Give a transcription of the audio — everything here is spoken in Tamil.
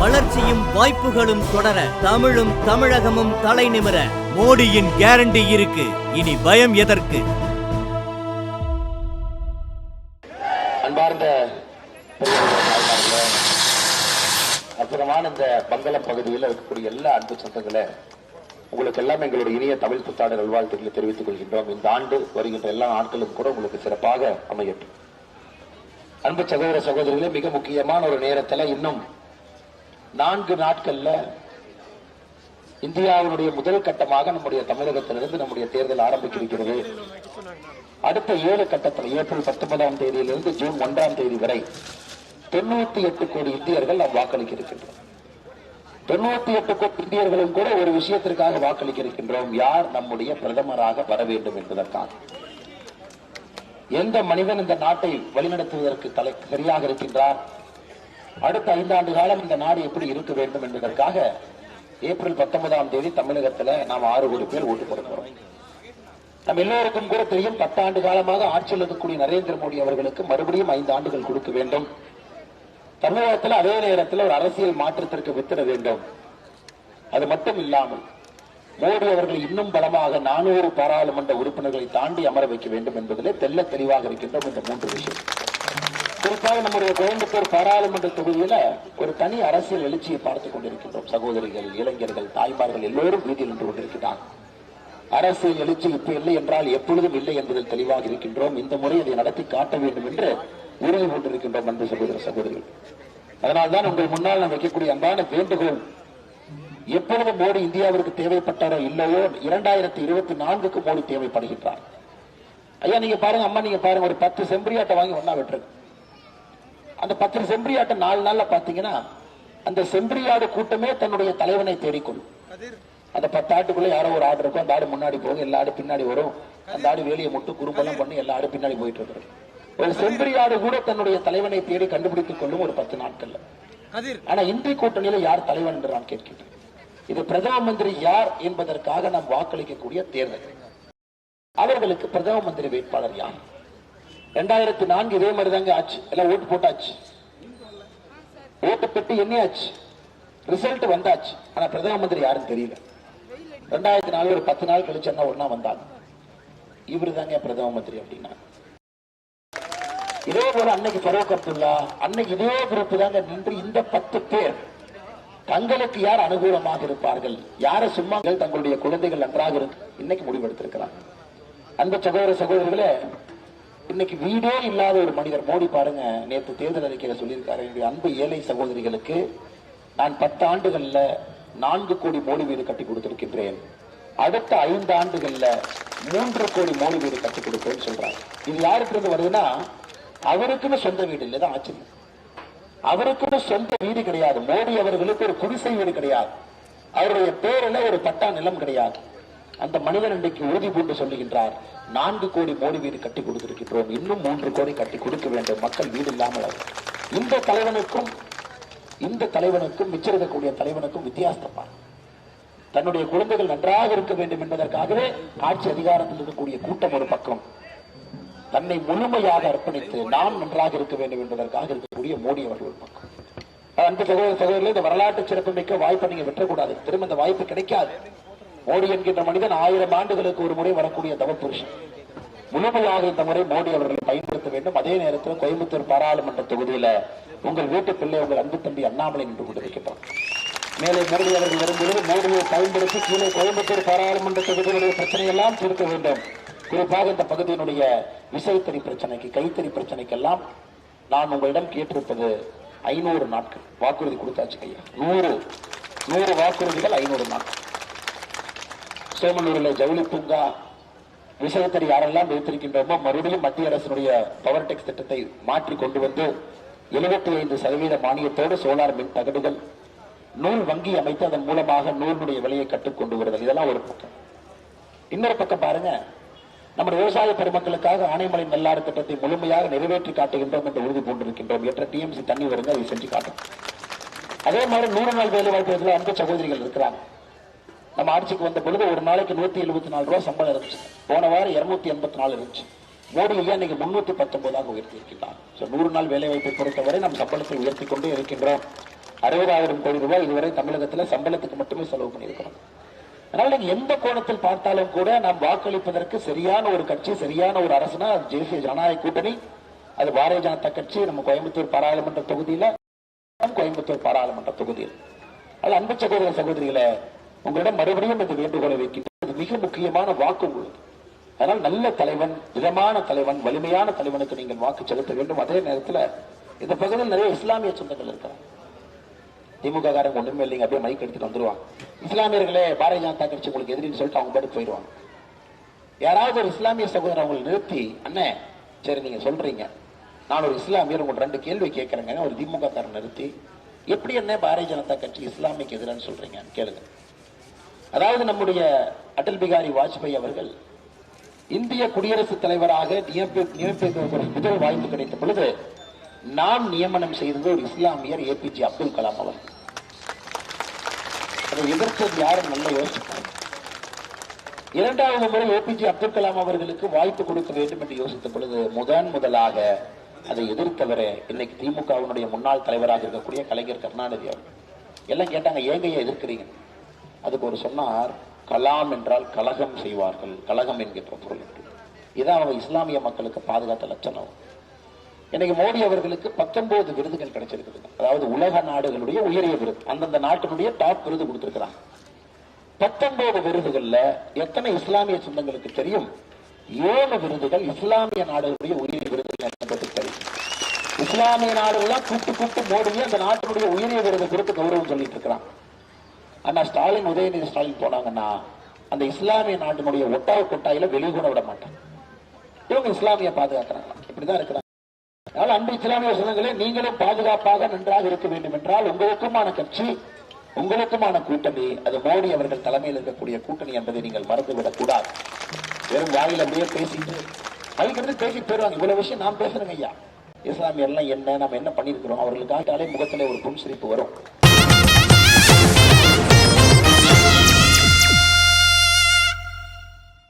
வளர்ச்சியும் வாய்ப்புகளும் தொடர தமிழும் தமிழகமும் தலை நிமிர மோடியின் கேரண்டி இருக்கு. இனி பயம் எதற்கு? அன்பார்ந்த அற்புதமான இந்த பங்கள பகுதியில் இருக்கக்கூடிய எல்லா அன்பு சொந்தங்களை உங்களுக்கு எல்லாம் எங்களுடைய இனிய தமிழ் புத்தாண்டு நல்வாழ்த்துக்களை தெரிவித்துக் கொள்கின்றோம். இந்த ஆண்டு வருகின்ற எல்லா நாட்களும் கூட உங்களுக்கு சிறப்பாக அமையட்டும். அன்பு சகோதர சகோதரிகளே மிக முக்கியமான ஒரு நேரத்தில் இன்னும் நான்கு நாட்கள்ல இந்தியாவினுடைய முதல் கட்டமாக நம்முடைய தமிழகத்திலிருந்து நம்முடைய தேர்தல் ஆரம்பிக்கிறது அடுத்த ஏழு கட்டத்தில் ஏப்ரல் பத்தொன்பதாம் தேதியிலிருந்து ஜூன் ஒன்றாம் தேதி வரை தொண்ணூத்தி எட்டு கோடி இந்தியர்கள் நாம் வாக்களிக்க இருக்கின்றோம் தொண்ணூத்தி எட்டு கோடி இந்தியர்களும் கூட ஒரு விஷயத்திற்காக வாக்களிக்க இருக்கின்றோம் யார் நம்முடைய பிரதமராக வர வேண்டும் என்பதற்காக. எந்த மனிதன் இந்த நாட்டை வழிநடத்துவதற்கு தலை சரியாக இருக்கின்றார் அடுத்த ஐந்தாண்டு காலம் இந்த நாடு எப்படி இருக்க வேண்டும் என்பதற்காக ஏப்ரல் பத்தொன்பதாம் தேதி தமிழகத்துல நாம் ஆறு கோடி பேர் ஓட்டு போட போறோம். நம்ம எல்லோருக்கும் கூட தெரியும் பத்தாண்டு காலமாக ஆட்சியில் இருக்கக்கூடிய நரேந்திர மோடி அவர்களுக்கு மறுபடியும் ஐந்து ஆண்டுகள் கொடுக்க வேண்டும். தமிழகத்தில் அதே நேரத்தில் ஒரு அரசியல் மாற்றத்திற்கு வித்திட வேண்டும். அது மட்டும் இல்லாமல் மோடி அவர்கள் இன்னும் பலமாக நானூறு பாராளுமன்ற உறுப்பினர்களை தாண்டி அமர வைக்க வேண்டும் என்பதிலே தெல்ல தெளிவாக இருக்கின்றோம் இந்த மூன்று விஷயம் குறிப்பாக நம்முடைய கோயம்புத்தூர் பாராளுமன்ற தொகுதியில ஒரு தனி அரசியல் எழுச்சியை பார்த்துக் கொண்டிருக்கின்றோம். சகோதரிகள் இளைஞர்கள் தாய்மார்கள் எல்லோரும் வீதியில் நின்று கொண்டிருக்கிறார் அரசியல் எழுச்சி இப்ப இல்லை என்றால் எப்பொழுதும் இல்லை என்பதில் தெளிவாக இருக்கின்றோம். இந்த முறை அதை நடத்தி காட்ட வேண்டும் என்று உறுதி கொண்டிருக்கின்றோம் அன்பு சகோதர சகோதரிகள். அதனால்தான் உங்கள் முன்னால் நான் வைக்கக்கூடிய அன்பான வேண்டுகோள் எப்பொழுது மோடி இந்தியாவிற்கு தேவைப்பட்டாரோ இல்லையோ இரண்டாயிரத்தி இருபத்தி நான்குக்கு மோடி தேவைப்படுகின்றார். ஐயா நீங்க பாருங்க அம்மா நீங்க பாருங்க ஒரு பத்து செம்பரியாட்டை வாங்கி ஒன்னா விட்டுருக்கு அந்த பத்து செம்பரியாட்டை நாலு நாள்ல பாத்தீங்கன்னா அந்த செம்பரியாடு கூட்டமே தன்னுடைய தலைவனை தேடிக்கொள்ளும். அந்த பத்து ஆட்டுக்குள்ள யாரோ ஒரு ஆடு இருக்கும் அந்த ஆடு முன்னாடி போகும் எல்லா ஆடு பின்னாடி வரும். அந்த ஆடு வேலியை முட்டு குறும்பெல்லாம் பண்ணி எல்லா ஆடு பின்னாடி போயிட்டு இருக்கு ஒரு செம்பரி ஆடு கூட தன்னுடைய தலைவனை தேடி கண்டுபிடித்துக் கொள்ளும் ஒரு பத்து நாட்கள்ல. ஆனா இந்திய கூட்டணியில யார் தலைவன் என்று நான் கேட்கின்றேன். இது பிரதம மந்திரி யார் என்பதற்காக நாம் வாக்களிக்கக்கூடிய தேர்தல். அவர்களுக்கு பிரதம மந்திரி வேட்பாளர் யார்? ரெண்டாயிரத்தி நான்கு இதே மாதிரி தாங்க ஆச்சு. எல்லாம் ஓட்டு போட்டாச்சு. ஓட்டு பெட்டு எண்ணியாச்சு. ரிசல்ட் வந்தாச்சு. ஆனா பிரதம மந்திரி யாருன்னு தெரியல. ரெண்டாயிரத்தி நாலு ஒரு பத்து நாள் கழிச்சு என்ன ஒண்ணா வந்தாங்க. இவரு தாங்க பிரதம மந்திரி அப்படின்னா. இதே போல அன்னைக்கு பரோக் அப்துல்லா அன்னைக்கு இதே குரூப் தாங்க நின்று இந்த பத்து பேர் தங்களுக்கு யார் அனுகூலமாக இருப்பார்கள்? யார சும்மாங்கள் தங்களுடைய குழந்தைகள் நன்றாக இருக்கு இன்னைக்கு முடிவெடுத்திருக்கிறாங்க. அந்த சகோதர சகோதரர்களே இன்னைக்கு வீடே இல்லாத ஒரு மனிதர். மோடி பாருங்க நேற்று தேர்தல் அறிக்கையில சொல்லியிருக்காரு. என்னுடைய அன்பு ஏழை சகோதரிகளுக்கு நான் பத்து ஆண்டுகள்ல நான்கு கோடி மோடி வீடு கட்டி கொடுத்திருக்கின்றேன். அடுத்த ஐந்து ஆண்டுகள்ல மூன்று கோடி மோடி வீடு கட்டி கொடுப்பேன்னு சொல்றாங்க இது யாருக்கு இருந்து வருதுன்னா அவருக்குன்னு சொந்த வீடு இல்லதான் ஆச்சரியம். அவருக்குன்னு சொந்த வீடு கிடையாது. மோடி அவர்களுக்கு ஒரு குடிசை வீடு கிடையாது. அவருடைய பேரில் ஒரு பட்டா நிலம் கிடையாது. அந்த மனிதன் இன்றைக்கு உறுதி பூண்டு சொல்லுகின்றார் நான்கு கோடி மோடி வீடு கட்டி கொடுத்திருக்கின்றோம் இன்னும் மூன்று கோடி கட்டி கொடுக்க வேண்டும் மக்கள் வீடு இல்லாமல் இந்த தலைவனுக்கும் இந்த தலைவனுக்கும் மிச்சரிக்கக்கூடிய தலைவனுக்கும் வித்தியாசப்பான் தன்னுடைய குழந்தைகள் நன்றாக இருக்க வேண்டும் என்பதற்காகவே ஆட்சி அதிகாரத்தில் இருக்கக்கூடிய கூட்டம் ஒரு பக்கம். தன்னை முழுமையாக அர்ப்பணித்து நாம் நன்றாக இருக்க வேண்டும் என்பதற்காக இருக்கக்கூடிய மோடி அவர்கள் ஒரு பக்கம். அன்பு சகோதர சகோதரர்களே இந்த வரலாற்று சிறப்புமிக்க வாய்ப்பை நீங்க வெற்றக்கூடாது. திரும்ப இந்த வாய்ப்பு கிடைக்காது. மோடி என்கின்ற மனிதன் ஆயிரம் ஆண்டுகளுக்கு ஒரு முறை வரக்கூடிய தவ புருஷன். முழுமையாக இந்த முறை மோடி அவர்களை பயன்படுத்த வேண்டும். அதே நேரத்தில் கோயம்புத்தூர் பாராளுமன்ற தொகுதியில உங்கள் வீட்டு பிள்ளை உங்கள் அன்பு தம்பி அண்ணாமலை நின்று கொண்டிருக்கின்றார். மேலே மோடி அவர்கள் வரும்பொழுது மோடியை பயன்படுத்தி கீழே கோயம்புத்தூர் பாராளுமன்ற தொகுதியுடைய பிரச்சனையெல்லாம் தீர்க்க வேண்டும். குறிப்பாக இந்த பகுதியினுடைய விசைத்தறி பிரச்சனைக்கு கைத்தறி பிரச்சனைக்கெல்லாம் நான் உங்களிடம் கேட்டிருப்பது ஐநூறு நாட்கள். வாக்குறுதி கொடுத்தாச்சு கையா நூறு. நூறு வாக்குறுதிகள் ஐநூறு நாட்கள். சோமனூரில் ஜவுளி பூங்கா விஷயத்தை யாரெல்லாம் வைத்திருக்கின்றோமோ மறுபடியும் மத்திய அரசினுடைய பவர் டெக்ஸ் திட்டத்தை மாற்றி கொண்டு வந்து எழுபத்தி ஐந்து சதவீத மானியத்தோடு சோலார் மின் தகடுகள் நூல் வங்கி அமைத்து அதன் மூலமாக நூலினுடைய விலையை கட்டுக்கொண்டு வருதல். இதெல்லாம் ஒரு பக்கம். இன்னொரு பக்கம் பாருங்க நம்ம விவசாய பெருமக்களுக்காக ஆனைமலை நல்லாறு திட்டத்தை முழுமையாக நிறைவேற்றி காட்டுகின்றோம் என்று உறுதி பூண்டிருக்கின்றோம். என்ற டிஎம்சி தண்ணி வருங்க அதை செஞ்சு காட்டும் அதே மாதிரி நூறு நாள் வேலை வாய்ப்பு அன்பு சகோதரிகள் இருக்கிறாங்க. நம்ம ஆட்சிக்கு வந்த பொழுது ஒரு நாளைக்கு நூத்தி எழுபத்தி நாலு ரூபாய் சம்பளம் இருந்துச்சு. போன வாரம் இருநூத்தி எண்பத்தி நாலு இருந்துச்சு. மோடி ஐயா இன்னைக்கு முன்னூத்தி பத்தொன்பதாக உயர்த்தி இருக்கின்றார் ஸோ நூறு நாள் வேலை வாய்ப்பை பொறுத்தவரை நம் சம்பளத்தை உயர்த்தி கொண்டே இருக்கின்றோம். அறுபதாயிரம் கோடி ரூபாய் இதுவரை தமிழகத்தில் சம்பளத்துக்கு மட்டுமே செலவு பண்ணியிருக்கிறோம். அதனால நீங்க எந்த கோணத்தில் பார்த்தாலும் கூட நாம் வாக்களிப்பதற்கு சரியான ஒரு கட்சி சரியான ஒரு அரசுனா அது தேசிய ஜனநாயக கூட்டணி. அது பாரதிய ஜனதா கட்சி நம்ம கோயம்புத்தூர் பாராளுமன்ற தொகுதியில கோயம்புத்தூர் பாராளுமன்ற தொகுதியில். அது அன்பு சகோதர சகோதரிகளை உங்களிடம் மறுபடியும் இந்த வேண்டுகோளை வைக்கின்ற மிக முக்கியமான வாக்கு உள்ளது அதனால் நல்ல தலைவன் திடமான தலைவன் வலிமையான தலைவனுக்கு நீங்கள் வாக்கு செலுத்த வேண்டும். அதே நேரத்தில் இந்த பகுதியில் நிறைய இஸ்லாமிய சொந்தங்கள் இருக்கிறாங்க. திமுக காரங்க ஒண்ணுமே இல்லைங்க அப்படியே மைக் எடுத்துட்டு வந்துருவாங்க. இஸ்லாமியர்களே பாரதிய ஜனதா கட்சி உங்களுக்கு எதிரின்னு சொல்லிட்டு அவங்க பாட்டு போயிடுவாங்க. யாராவது ஒரு இஸ்லாமிய சகோதரர் அவங்களை நிறுத்தி அண்ணே சரி நீங்க சொல்றீங்க. நான் ஒரு இஸ்லாமியர் உங்க ரெண்டு கேள்வி கேட்கறேங்க. ஒரு திமுக காரன் நிறுத்தி எப்படி என்ன பாரதிய ஜனதா கட்சி இஸ்லாமிக்கு எதிரான்னு சொல்றீங்கன்னு கேளுங்க. அதாவது நம்முடைய அடல் பிகாரி வாஜ்பாய் அவர்கள் இந்திய குடியரசுத் தலைவராக நியமி- நியமிப்பதற்கு முதல் வாய்ப்பு கிடைத்த பொழுது நாம் நியமனம் செய்தது ஒரு இஸ்லாமியர் ஏபிஜே அப்துல் கலாம் அவர் அதை எதிர்த்தது யாரும் நல்ல யோசிப்பார் இரண்டாவது முறை ஏபிஜே அப்துல் கலாம் அவர்களுக்கு வாய்ப்பு கொடுக்க வேண்டும் என்று யோசித்த பொழுது முதன் முதலாக அதை எதிர்த்தவர இன்னைக்கு திமுகவினுடைய முன்னாள் தலைவராக இருக்கக்கூடிய கலைஞர் கருணாநிதி அவர்கள். எல்லாம் கேட்டாங்க ஏங்க ஏன் எதிர்க்கிறீங்க? அதுக்கு ஒரு சொன்னார் கலாம் என்றால் கலகம் செய்வார்கள். கலகம் என்கின்ற பொருள் இதான் அவங்க இஸ்லாமிய மக்களுக்கு பாதுகாத்த லட்சணம். இன்னைக்கு மோடி அவர்களுக்கு பத்தொன்பது விருதுகள் கிடைச்சிருக்குது. அதாவது உலக நாடுகளுடைய உயரிய விருது. அந்தந்த நாட்டினுடைய டாப் விருது கொடுத்திருக்கிறாங்க. பத்தொன்பது விருதுகள்ல எத்தனை இஸ்லாமிய சொந்தங்களுக்கு தெரியும்? ஏழு விருதுகள் இஸ்லாமிய நாடுகளுடைய உயரிய விருதுகள் என்பது தெரியும். இஸ்லாமிய நாடுகள்லாம் கூட்டு கூட்டு மோடியே அந்த நாட்டினுடைய உயரிய விருது கொடுத்து கௌரவம் சொல்லிட்டு இருக்கிறான். ஆனா ஸ்டாலின் உதயநிதி ஸ்டாலின் போனாங்கன்னா அந்த இஸ்லாமிய நாட்டினுடைய ஒட்டாவ கொட்டாயில வெளியே விட மாட்டாங்க. இவங்க இஸ்லாமிய பாதுகாக்கிறாங்க இப்படிதான் இருக்கிறாங்க. அதனால அன்பு இஸ்லாமிய சொந்தங்களே நீங்களும் பாதுகாப்பாக நன்றாக இருக்க வேண்டும் என்றால் உங்களுக்குமான கட்சி உங்களுக்குமான கூட்டணி அது மோடி அவர்கள் தலைமையில் இருக்கக்கூடிய கூட்டணி என்பதை நீங்கள் மறந்துவிடக் கூடாது. வெறும் வாயில அப்படியே பேசிட்டு அதுக்கு பேசி போயிருவாங்க இவ்வளவு விஷயம் நான் பேசுறேங்க ஐயா. இஸ்லாமியர்லாம் என்ன நம்ம என்ன பண்ணிருக்கிறோம் அவர்களுக்காகத்தாலே முகத்திலே ஒரு புன்சிரிப்பு வரும்.